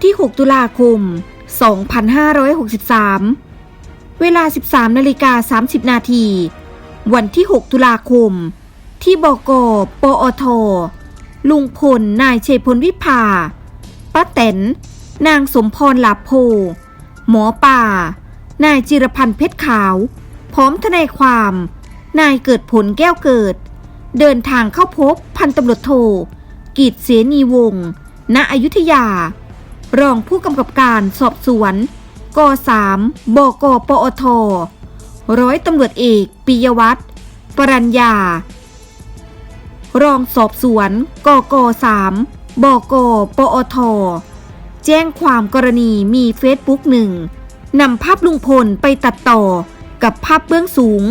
ันที่ 6 ตุลาคม 2563 เวลา 13นาฬิกา30 นาที วันที่ 6 ตุลาคม ที่บกปอท ลุงพล นายเชยพลวิภาป้าแตน นางสมพรหลาโพ หมอป่า นายจิรพันธ์เพชรขาว พร้อมทนายความ นายเกิดผลแก้วเกิด เดินทางเข้าพบพันตำรวจโท กิจเสนีวงศ์ณอยุธยา รองผู้กำกับการสอบสวนก3บกปอทร้อยตำรวจเอกปิยวัฒน์ปรัญญา รองสอบสวนกก3บกปอทแจ้งความกรณีมีเฟซบุ๊กหนึ่งนำภาพลุงพลไปตัดต่อกับภาพเบื้องสูง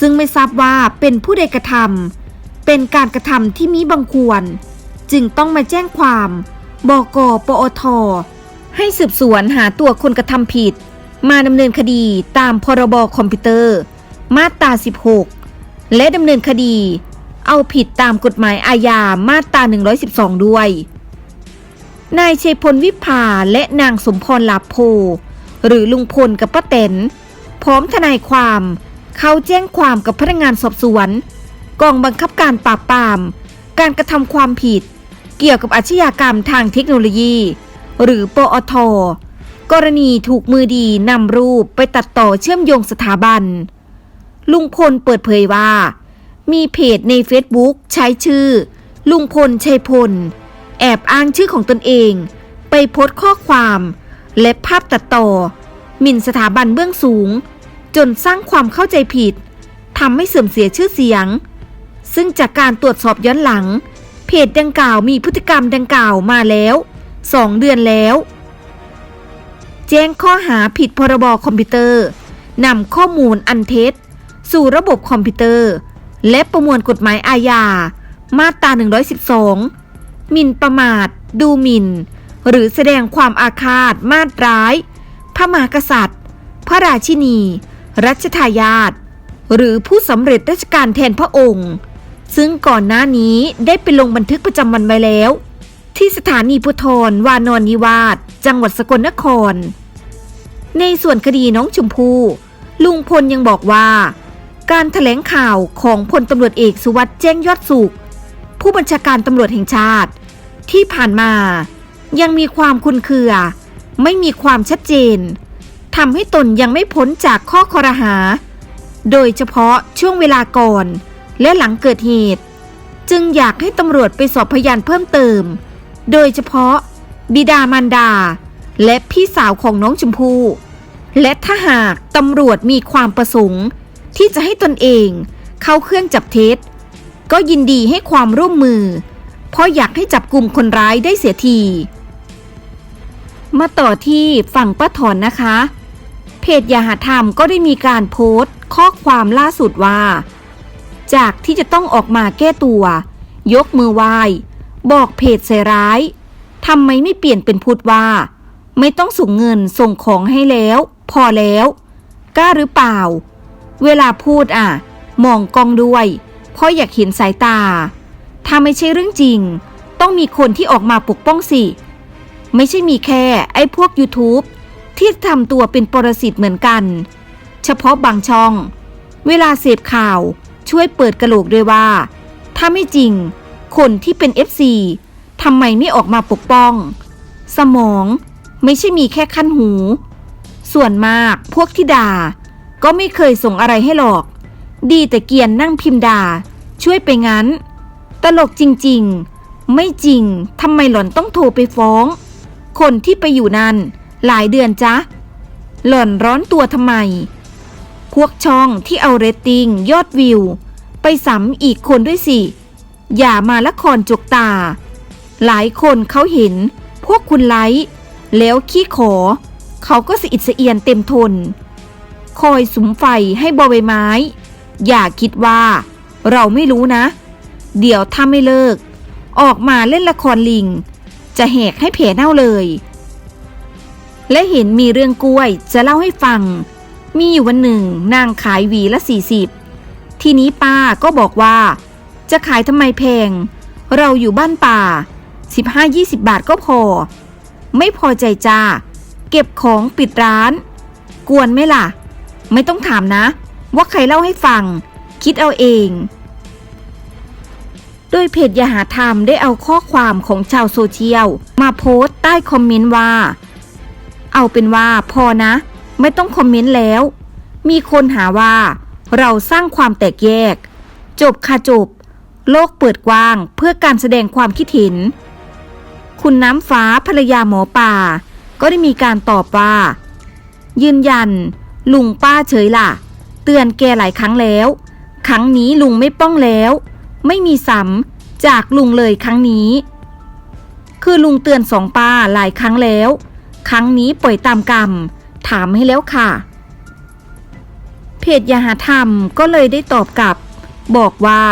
ซึ่งไม่ทราบว่าเป็นผู้ใดกระทำเป็นการกระทำที่มีบังควร จึงต้องมาแจ้งความ บกปอท ให้สืบสวนหาตัวคนกระทำผิด มาดำเนินคดีตามพรบคอมพิวเตอร์ มาตรา 16 และดำเนินคดี เอาผิดตามกฎหมายอาญามาตรา 112 ด้วย นายเชยพลวิภาและนางสมพรลาโพ หรือลุงพลกับป้าแตนพร้อมทนายความเขาแจ้งความกับพนักงานสอบสวน กองบังคับการปราบปราม การกระทำความผิด เกี่ยวกับอาชญากรรมทางเทคโนโลยี หรือปอท กรณีถูกมือดีนำรูปไปตัดต่อเชื่อมโยงสถาบัน ลุงพลเปิดเผยว่า มีเพจใน Facebook ใช้ชื่อ ลุงพลชัยพล แอบอ้างชื่อของตนเอง ไปโพสต์ข้อความและภาพตัดต่อหมิ่นสถาบันเบื้องสูง จนสร้างความเข้าใจผิดทำให้เสื่อมเสียชื่อเสียง ซึ่งจากการตรวจสอบย้อนหลัง เพจดังกล่าวมีพฤติกรรมดังกล่าวมาแล้ว 2 เดือนแล้ว แจ้งข้อหาผิดพรบคอมพิวเตอร์นำข้อมูลอันเท็จ สู่ระบบคอมพิวเตอร์ และประมวลกฎหมายอาญา มาตรา 112หมิ่นประมาท ดูหมิ่น หรือแสดงความอาฆาต มาตร้าย พระมหากษัตริย์ พระราชินี รัชทายาทหรือผู้สำเร็จราชการแทนพระองค์ ซึ่งก่อนหน้านี้ได้ไปลงบันทึกประจำวันไว้แล้ว ที่สถานีพุทธรวานอนนิวาสจังหวัดสกลนคร ในส่วนคดีน้องชมพู่ลุงพลยังบอกว่า การถแถลงข่าวของพลตำรวจเอกสุวัสด์แจ้งยอดสุข ผู้บัญชาการตำรวจแห่งชาติ ที่ผ่านมายังมีความคุนเคือ ไม่มีความชัดเจนทำให้ตนยังไม่พ้นจากข้อคอรหา โดยเฉพาะช่วงเวลาก่อน และหลังเกิดเหตุ จึงอยากให้ตำรวจไปสอบพยานเพิ่มเติม โดยเฉพาะ บิดามารดา และพี่สาวของน้องชมพู่และถ้าหากตำรวจมีความประสงค์ ที่จะให้ตนเองเข้าเครื่องจับเท็จ ก็ยินดีให้ความร่วมมือ เพราะอยากให้จับกลุ่มคนร้ายได้เสียที มาต่อที่ฝั่งป้าถอนนะคะ เพจยาหาธรรมก็ได้มีการโพสต์ข้อความล่าสุดว่า จากที่จะต้องออกมาแก้ตัว ยกมือไหว้บอกเพจใส่ร้ายทำไมไม่เปลี่ยนเป็นพูดว่า ไม่ต้องส่งเงินส่งของให้แล้ว พอแล้วกล้าหรือเปล่า เวลาพูดอะ มองกล้องด้วย เพราะอยากเห็นสายตา ถ้าไม่ใช่เรื่องจริง ต้องมีคนที่ออกมาปกป้องสิ ไม่ใช่มีแค่ไอ้พวก YouTube ที่ทำตัวเป็นปรสิตเหมือนกัน เฉพาะบางช่อง เวลาเสพข่าว ช่วยเปิดกระโหลกด้วยว่า ถ้าไม่จริง คนที่เป็น FC ทำไมไม่ออกมาปกป้อง สมองไม่ใช่มีแค่ขั้นหู ส่วนมากพวกที่ด่า ก็ไม่เคยส่งอะไรให้หรอก ดีแต่เกียนนั่งพิมพ์ด่า ช่วยไปงั้น ตลกจริงๆ ไม่จริงทำไมหล่อนต้องโทรไปฟ้อง คนที่ไปอยู่นั่นหลายเดือนจ๊ะหล่อนร้อนตัวทำไม พวกช่องที่เอาเรตติ้งยอดวิว ไปซ้ำอีกคนด้วยสิ อย่ามาละครจกตา หลายคนเขาเห็นพวกคุณไลค์แล้วขี้ขอ เขาก็สะอิดสะเอียนเต็มทน คอยสุมไฟให้บอใบไม้ อย่าคิดว่า เราไม่รู้นะ เดี๋ยวถ้าไม่เลิก ออกมาเล่นละครลิง จะแหกให้แผลเน่าเลย และเห็นมีเรื่องกล้วยจะเล่าให้ฟัง มีอยู่วันหนึ่งนางขายหวีละสี่สิบทีนี้ป้าก็บอกว่า จะขายทำไมแพง เราอยู่บ้านป่า 15-20 บาทก็พอ ไม่พอใจจ้า เก็บของปิดร้าน กวนไหมล่ะ ไม่ต้องถามนะ ว่าใครเล่าให้ฟัง คิดเอาเอง โดยเพจยาหาธรรมได้เอาข้อความของชาวโซเชียล มาโพสต์ใต้คอมเมนต์ว่า เอาเป็นว่าพอนะ ไม่ต้องคอมเมนต์แล้ว มีคนหาว่า เราสร้างความแตกแยก จบค่ะจบ โลกเปิดกว้างเพื่อการแสดงความคิดเห็น คุณน้ำฟ้าภรรยาหมอป่า ก็ได้มีการตอบว่า ยืนยัน ลุงป้าเฉยล่ะ เตือนแกหลายครั้งแล้ว ครั้งนี้ลุงไม่ป้องแล้ว ไม่มีซ้ำจากลุงเลยครั้งนี้ คือลุงเตือนสองป้าหลายครั้งแล้ว ครั้งนี้ปล่อยตามกรรม ถามให้แล้วค่ะ เพจยาหาธรรมก็เลยได้ตอบกลับ บอกว่า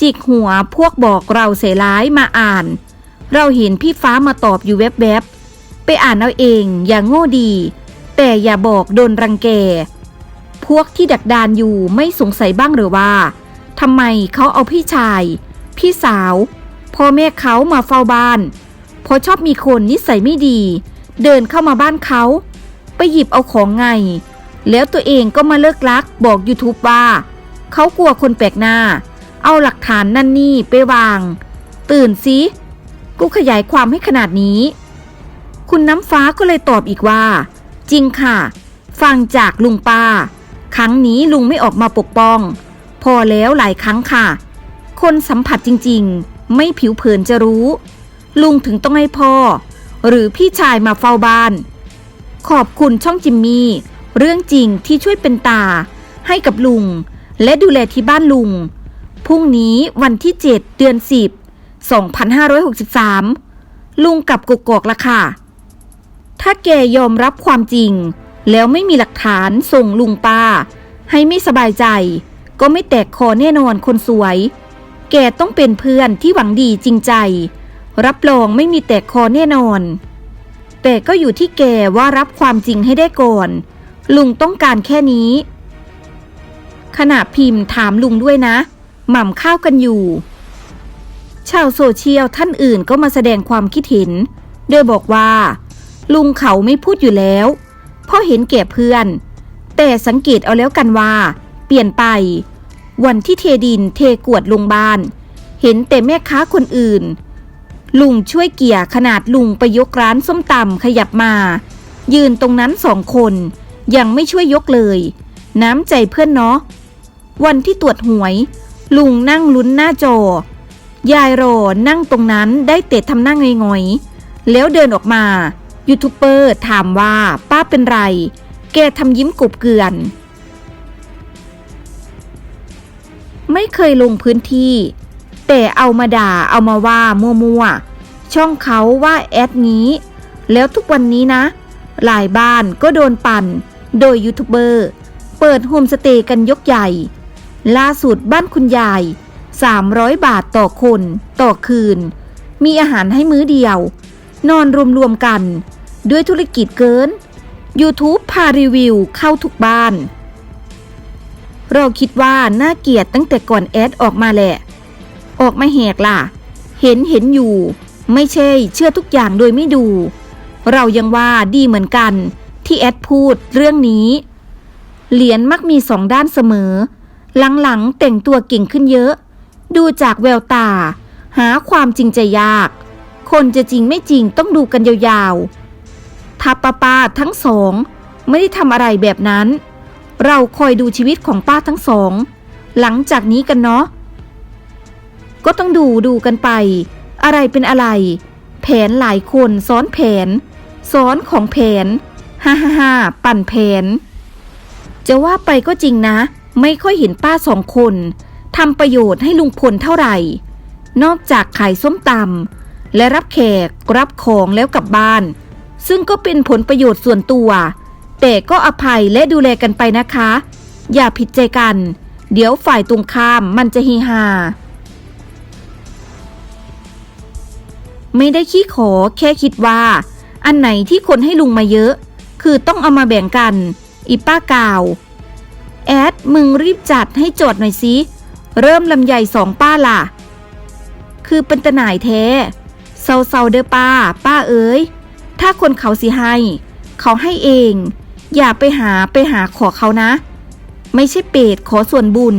จิกหัวพวกบอกเราเสียร้ายมาอ่าน เราเห็นพี่ฟ้ามาตอบอยู่แวบๆไปอ่านเอาเองอย่างโง่ดี แต่อย่าบอกโดนรังแก พวกที่ดักดานอยู่ไม่สงสัยบ้างหรือว่าทำไมเขาเอาพี่ชาย พี่สาวพ่อแม่เขามาเฝ้าบ้านเพราะชอบมีคนนิสัยไม่ดี เดินเข้ามาบ้านเขา ไปหยิบเอาของไง แล้วตัวเองก็มาเลิกลักบอก YouTube ว่า เขากลัวคนแปลกหน้า เอาหลักฐานนั่นนี่ไปวาง ตื่นสิกูขยายความให้ขนาดนี้ คุณน้ำฟ้าก็เลยตอบอีกว่า จริงค่ะ ฟังจากลุงป้า ครั้งนี้ลุงไม่ออกมาปกป้อง พอแล้วหลายครั้งค่ะ คนสัมผัสจริงๆ ไม่ผิวเผินจะรู้ ลุงถึงต้องให้พ่อ หรือพี่ชายมาเฝ้าบ้าน ขอบคุณช่องจิมมี่ เรื่องจริงที่ช่วยเป็นตา ให้กับลุง และดูแลที่บ้านลุง พรุ่งนี้วันที่ 7 เดือน 10 2563 ลุงกับกกอกละค่ะ ถ้าแกยอมรับความจริง แล้วไม่มีหลักฐานส่งลุงป้า ให้ไม่สบายใจ ก็ไม่แตกคอแน่นอนคนสวย แกต้องเป็นเพื่อนที่หวังดีจริงใจ รับรองไม่มีแตกคอแน่นอน แต่ก็อยู่ที่แกว่ารับความจริงให้ได้ก่อน ลุงต้องการแค่นี้ ขณะพิมพ์ถามลุงด้วยนะ หม่ำข้าวกันอยู่ ชาวโซเชียลท่านอื่นก็มาแสดงความคิดเห็น โดยบอกว่า ลุงเขาไม่พูดอยู่แล้ว เพราะเห็นแก่เพื่อน แต่สังเกตเอาแล้วกันว่า เปลี่ยนไป วันที่เทดินเทกวดลงบ้าน เห็นแต่แม่ค้าคนอื่น ลุงช่วยเกี่ยขนาดลุงไปยกร้านส้มตำขยับมา ยืนตรงนั้นสองคน ยังไม่ช่วยยกเลย น้ำใจเพื่อนเนาะ วันที่ตรวจหวย ลุงนั่งลุ้นหน้าจอ ยายรอนั่งตรงนั้นได้เตะทำหน้างงอยๆแล้วเดินออกมายูทูบเบอร์ถามว่าป้าเป็นไร แกทำยิ้มกบเกลือน ไม่เคยลงพื้นที่ แต่เอามาด่าเอามาว่ามั่วๆ ช่องเขาว่าแอดนี้ แล้วทุกวันนี้นะ หลายบ้านก็โดนปั่น โดยยูทูบเบอร์ เปิดโฮมสเตย์กันยกใหญ่ ล่าสุดบ้านคุณยาย 300 บาทต่อคนต่อคืน มีอาหารให้มื้อเดียว นอนรวมๆกัน ด้วยธุรกิจเกิน YouTube พารีวิวเข้าทุกบ้าน เราคิดว่าน่าเกลียดตั้งแต่ก่อนแอดออกมาแหละ ออกมาแหกล่ะ เห็นเห็นอยู่ ไม่ใช่ เชื่อทุกอย่างโดยไม่ดู เรายังว่าดีเหมือนกัน ที่แอดพูดเรื่องนี้ เหรียญมักมีสองด้านเสมอ หลังๆแต่งตัวเก่งขึ้นเยอะ ดูจากแววตา หาความจริงใจยาก คนจะจริงไม่จริงต้องดูกันยาวๆถ้าป้าป้าทั้งสอง ไม่ได้ทำอะไรแบบนั้น เราคอยดูชีวิตของป้าทั้งสอง หลังจากนี้กันเนาะ ก็ต้องดูดูกันไป อะไรเป็นอะไร แผนหลายคนซ้อนแผน ซ้อนของแผนฮ่าฮ่าฮ่าปั่นแผน จะว่าไปก็จริงนะ ไม่ค่อยเห็นป้าสองคนทำประโยชน์ให้ลุงพลเท่าไหร่ นอกจากขายส้มตำและรับแขกรับของแล้วกลับบ้าน ซึ่งก็เป็นผลประโยชน์ส่วนตัว แต่ก็อภัยและดูแลกันไปนะคะ อย่าผิดใจกัน เดี๋ยวฝ่ายตรงข้ามมันจะฮีฮา ไม่ได้ขี้ขอแค่คิดว่า อันไหนที่คนให้ลุงมาเยอะ คือต้องเอามาแบ่งกัน อีป้ากาว แอดมึงรีบจัดให้โจทย์หน่อยสิ เริ่มลำใหญ่สองป้าล่ะ คือเป็นตะหน่ายแท้เซาเซาๆเด้อป้า ป้าเอ๋ยถ้าคนเขาสิให้ เขาให้เอง อย่าไปหาไปหาขอเขานะ ไม่ใช่เปรตขอส่วนบุญ